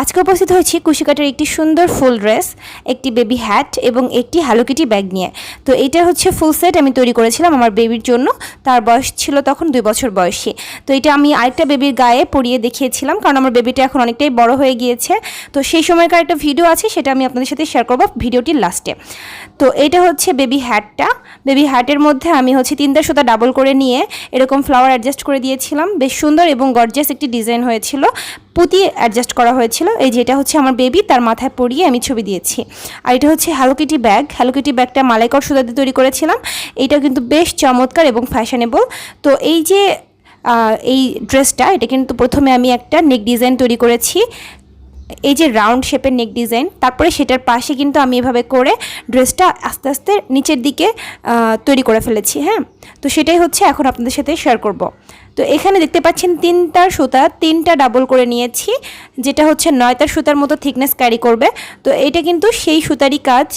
আজকে উপস্থিত হয়েছি কুশিকাটার একটি সুন্দর ফুল ড্রেস, একটি বেবি হ্যাট এবং একটি হ্যালোকিটি ব্যাগ নিয়ে। তো এটা হচ্ছে ফুল সেট আমি তৈরি করেছিলাম আমার বেবির জন্য, তার বয়স ছিল তখন দুই বছর বয়সী। তো এটা আমি আরেকটা বেবির গায়ে পরিয়ে দেখিয়েছিলাম, কারণ আমার বেবিটা এখন অনেকটাই বড় হয়ে গিয়েছে। তো সেই সময়কার একটা ভিডিও আছে, সেটা আমি আপনাদের সাথে শেয়ার করব ভিডিওটির লাস্টে তো এটা হচ্ছে বেবি হ্যাটটা। বেবি হ্যাটের মধ্যে আমি হচ্ছে তিনটা সুতা ডাবল করে নিয়ে এরকম ফ্লাওয়ার অ্যাডজাস্ট করে দিয়েছিলাম। বেশ সুন্দর এবং গর্জিয়াস একটি ডিজাইন হয়েছিল। পুঁতি অ্যাডজাস্ট করা হয়েছিল। এই যে এটা হচ্ছে আমার বেবি তার মাথায় পরিয়ে আমি ছবি দিয়েছি। আর এটা হচ্ছে হ্যালোকিটি ব্যাগ হ্যালোকিটি ব্যাগটা মালাইকর সুতা দিয়ে তৈরি করেছিলাম। এটা কিন্তু বেশ চমৎকার এবং ফ্যাশনেবল তো এই যে এই ড্রেসটা এটা কিন্তু প্রথমে আমি একটা নেক ডিজাইন তৈরি করেছি। এই যে রাউন্ড শেপের নেক ডিজাইন তারপরে সেটার পাশে কিন্তু আমি এভাবে করে ড্রেসটা আস্তে আস্তে নিচের দিকে তৈরি করে ফেলেছি হ্যাঁ? তো সেটাই হচ্ছে এখন আপনাদের সাথে শেয়ার করব। তো এখানে দেখতে পাচ্ছেন তিনটার সুতা, তিনটা ডাবল করে নিয়েছি, যেটা হচ্ছে নয়তার সুতার মতো থিকনেস ক্যারি করবে। তো এটা কিন্তু সেই সুতারই কাজ।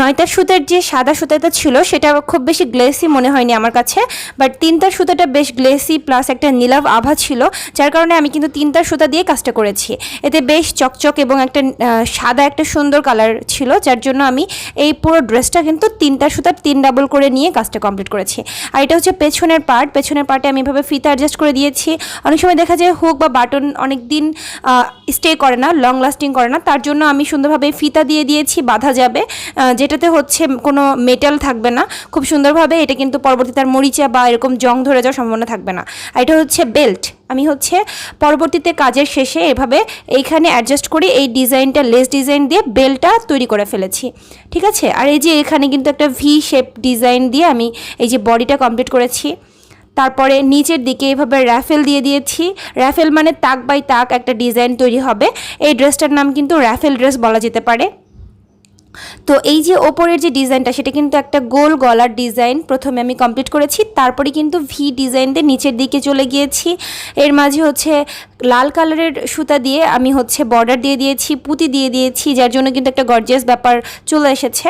নয়তার সুতার যে সাদা সুতাটা ছিল, সেটা খুব বেশি গ্লেসি মনে হয়নি আমার কাছে বাট তিনটার সুতাটা বেশ গ্লেসি প্লাস একটা নীলাভ আভা ছিল, যার কারণে আমি কিন্তু তিনটার সুতা দিয়ে কাজটা করেছি। এতে বেশ চকচক এবং একটা সাদা একটা সুন্দর কালার ছিল, যার জন্য আমি এই পুরো ড্রেসটা কিন্তু তিনটা সুতার তিন ডাবল করে নিয়ে কাজটা কমপ্লিট করেছি। আর এটা হচ্ছে পেছনের পার্ট পেছনের পার্টে আমি এভাবে ফিতা অ্যাডজাস্ট করে দিয়েছি। অনেক সময় দেখা যায় হুক বা বাটন অনেক দিন স্টে করে না লং লাস্টিং করে না, তার জন্য আমি সুন্দরভাবে ফিতা দিয়ে দিয়েছি, বাধা যাবে যেটাতে হচ্ছে কোনো মেটাল থাকবে না, খুব সুন্দরভাবে এটা কিন্তু পরবর্তীতে আর মরিচা বা এরকম জং ধরে যাওয়ার সম্ভাবনা থাকবে না। আর এটা হচ্ছে বেল্ট আমি হচ্ছে পরবর্তীতে কাজের শেষে এভাবে এইখানে অ্যাডজাস্ট করে এই ডিজাইনটা লেস ডিজাইন দিয়ে বেলটা তৈরি করে ফেলেছি। ঠিক আছে? আর এই যে এখানে কিন্তু একটা ভি শেপ ডিজাইন দিয়ে আমি এই যে বডিটা কমপ্লিট করেছি। তারপরে নিচের দিকে এভাবে র্যাফেল দিয়ে দিয়েছি। র্যাফেল মানে তাক বাই তাক একটা ডিজাইন তৈরি হবে। এই ড্রেসটার নাম কিন্তু র্যাফেল ড্রেস বলা যেতে পারে। তো এই যে ওপরের যে ডিজাইনটা, সেটা কিন্তু একটা গোল গলার ডিজাইন। প্রথমে আমি কমপ্লিট করেছি, তারপরে কিন্তু ভি ডিজাইন দিয়ে নিচের দিকে চলে গিয়েছি। এর মাঝে হচ্ছে লাল কালারের সুতা দিয়ে আমি হচ্ছে বর্ডার দিয়ে দিয়েছি, পুঁতি দিয়ে দিয়েছি, যার জন্য কিন্তু একটা গর্জিয়াস ব্যাপার চলে এসেছে।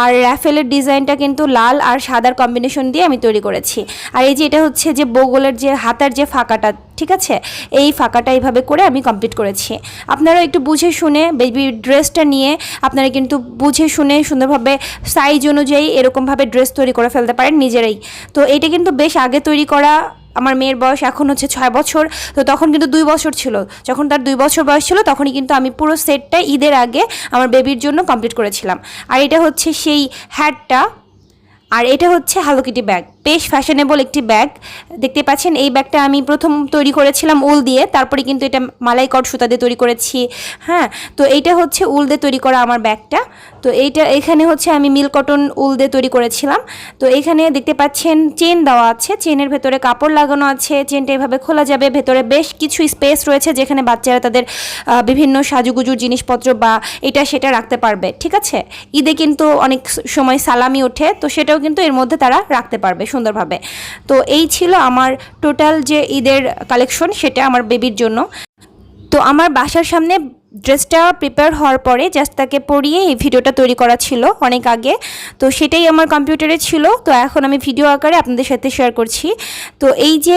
আর র্যাফেলের ডিজাইনটা কিন্তু লাল আর সাদার কম্বিনেশন দিয়ে আমি তৈরি করেছি। আর এই যে এটা হচ্ছে যে বগলের যে হাতার যে ফাঁকাটা, ঠিক আছে? এই ফাঁকাটা এইভাবে করে আমি কমপ্লিট করেছি। আপনারা একটু বুঝে শুনে বেবি ড্রেসটা নিয়ে আপনারা কিন্তু বুঝে শুনে সুন্দরভাবে সাইজ অনুযায়ী এরকমভাবে ড্রেস তৈরি করে ফেলতে পারেন নিজেরাই। তো এটা কিন্তু বেশ আগে তৈরি করা আমার মেয়ের বয়স এখন হচ্ছে ছয় বছর। তো তখন কিন্তু দুই বছর ছিল। যখন তার দুই বছর বয়স ছিল, তখনই কিন্তু আমি পুরো সেটটা ঈদের আগে আমার বেবির জন্য কমপ্লিট করেছিলাম। আর এটা হচ্ছে সেই হ্যাটটা আর এটা হচ্ছে হ্যালোকিটি ব্যাগ বেশ ফ্যাশনেবল একটি ব্যাগ দেখতে পাচ্ছেন, এই ব্যাগটা আমি প্রথম তৈরি করেছিলাম উল দিয়ে, তারপরে কিন্তু এটা মালাই কট সুতা দিয়ে তৈরি করেছি। হ্যাঁ তো এইটা হচ্ছে উল দিয়ে তৈরি করা আমার ব্যাগটা তো এইটা, এখানে হচ্ছে আমি মিল কটন উল দিয়ে তৈরি করেছিলাম। তো এখানে দেখতে পাচ্ছেন চেন দেওয়া আছে চেনের ভেতরে কাপড় লাগানো আছে চেনটা এভাবে খোলা যাবে, ভেতরে বেশ কিছু স্পেস রয়েছে যেখানে বাচ্চারা তাদের বিভিন্ন সাজুগুজুর জিনিসপত্র বা এটা সেটা রাখতে পারবে, ঠিক আছে? ঈদে কিন্তু অনেক সময় সালামি ওঠে, তো সেটাও কিন্তু এর মধ্যে তারা রাখতে পারবে। সুন্দরভাবে। তো এই ছিল আমার টোটাল যে ঈদের কালেকশন সেটা আমার বেবির জন্য। তো আমার বাসার সামনে ড্রেসটা প্রিপেয়ার হওয়ার পরে জাস্ট তাকে পরিয়ে এই ভিডিওটা তৈরি করা ছিল অনেক আগে। তো সেটাই আমার কম্পিউটারে ছিল। তো এখন আমি ভিডিও আকারে আপনাদের সাথে শেয়ার করছি। তো এই যে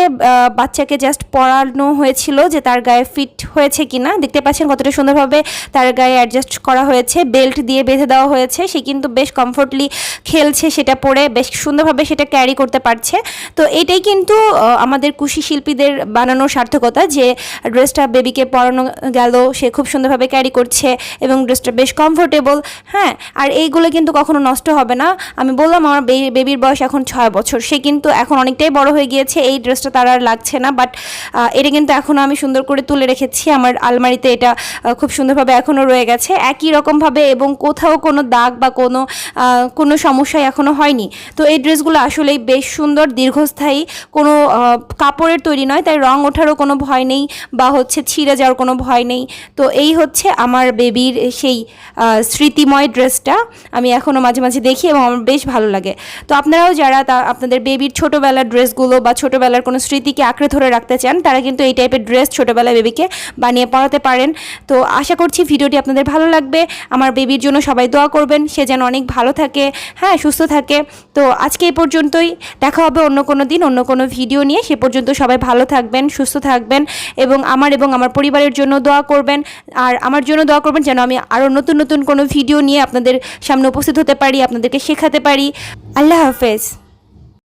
বাচ্চাকে জাস্ট পরানো হয়েছিল যে তার গায়ে ফিট হয়েছে কিনা, দেখতে পাচ্ছেন কতটা সুন্দরভাবে তার গায়ে অ্যাডজাস্ট করা হয়েছে বেল্ট দিয়ে বেঁধে দেওয়া হয়েছে। সে কিন্তু বেশ কমফোর্টলি খেলছে সেটা পরে, বেশ সুন্দরভাবে সেটা ক্যারি করতে পারছে। তো এটাই কিন্তু আমাদের কুশি শিল্পীদের বানানোর সার্থকতা যে ড্রেসটা বেবিকে পরানো গেল, সে খুব সুন্দরভাবে ক্যারি করছে এবং ড্রেসটা বেশ কমফোর্টেবল হ্যাঁ? আর এইগুলো কিন্তু কখনো নষ্ট হবে না। আমি বললাম, আমার বেবির বয়স এখন ছয় বছর। সে কিন্তু এখন অনেকটাই বড় হয়ে গিয়েছে, এই ড্রেসটা তার আর লাগছে না। বাট এটা কিন্তু এখনও আমি সুন্দর করে তুলে রেখেছি। আমার আলমারিতে এটা খুব সুন্দরভাবে এখনও রয়ে গেছে। একই রকমভাবে এবং কোথাও কোনো দাগ বা কোনো কোনো সমস্যাই এখনও হয়নি। তো এই ড্রেসগুলো আসলেই বেশ সুন্দর, দীর্ঘস্থায়ী। কোনো কাপড়ের তৈরি নয়, তাই রং ওঠারও কোনো ভয় নেই বা হচ্ছে ছিঁড়ে যাওয়ার কোনো ভয় নেই। তো এই হচ্ছে আমার বেবির সেই স্মৃতিময় ড্রেসটা আমি এখনও মাঝে মাঝে দেখি এবং আমার বেশ ভালো লাগে। তো আপনারাও যারা তা, আপনাদের বেবির ছোটোবেলার ড্রেসগুলো বা ছোটোবেলার কোনো স্মৃতিকে আঁকড়ে ধরে রাখতে চান, তারা কিন্তু এই টাইপের ড্রেস ছোটোবেলায় বেবিকে বানিয়ে পড়াতে পারেন। তো আশা করছি ভিডিওটি আপনাদের ভালো লাগবে। আমার বেবির জন্য সবাই দোয়া করবেন। সে যেন অনেক ভালো থাকে হ্যাঁ সুস্থ থাকে। তো আজকে এই পর্যন্তই। দেখা হবে অন্য কোনো দিন, অন্য কোনো ভিডিও নিয়ে। সে পর্যন্ত সবাই ভালো থাকবেন, সুস্থ থাকবেন এবং আমার এবং আমার পরিবারের জন্য দোয়া করবেন। আর আমার জন্য দোয়া করবেন যেন আমি আরও নতুন নতুন কোনো ভিডিও নিয়ে আপনাদের সামনে উপস্থিত হতে পারি, আপনাদেরকে শেখাতে পারি। আল্লাহ হাফেজ।